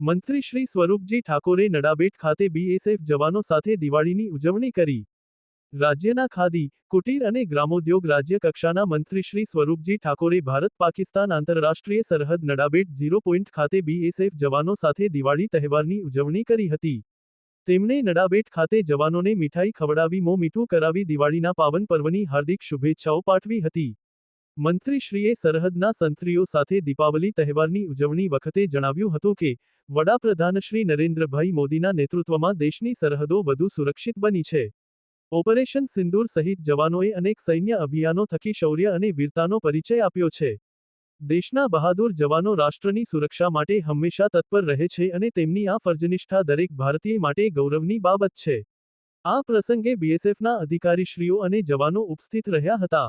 મંત્રી શ્રી સ્વરૂપજી ઠાકોરે નડાબેટ ખાતે બીએસએફ જવાનો સાથે દિવાળીની ઉજવણી કરી. રાજ્યના ખાદી, કુટીર અને ગ્રામોદ્યોગ રાજ્ય કક્ષાના મંત્રી શ્રી સ્વરૂપજી ઠાકોરે ભારત પાકિસ્તાન આંતરરાષ્ટ્રીય સરહદ નડાબેટ ઝીરો પોઈન્ટ ખાતે બીએસએફ જવાનો સાથે દિવાળી તહેવારની ઉજવણી કરી હતી. તેમણે નડાબેટ ખાતે જવાનોને મીઠાઈ ખવડાવી મોં મીઠું કરાવી દિવાળીના પાવન પર્વની હાર્દિક શુભેચ્છાઓ પાઠવી હતી. મંત્રીશ્રીએ સરહદના સંત્રીઓ સાથે દીપાવલી તહેવારની ઉજવણી વખતે જણાવ્યું હતું કે, વડાપ્રધાન શ્રી નરેન્દ્રભાઈ મોદીના નેતૃત્વમાં દેશની સરહદો વધુ સુરક્ષિત બની છે. ઓપરેશન સિંદૂર સહિત જવાનોએ અનેક સૈન્ય અભિયાનો થકી શૌર્ય અને વીરતાનો પરિચય આપ્યો છે. દેશના બહાદુર જવાનો રાષ્ટ્રની સુરક્ષા માટે હંમેશા તત્પર રહે છે અને તેમની આ ફરજનિષ્ઠા દરેક ભારતીય માટે ગૌરવની બાબત છે. આ પ્રસંગે બીએસએફના અધિકારીશ્રીઓ અને જવાનો ઉપસ્થિત રહ્યા હતા.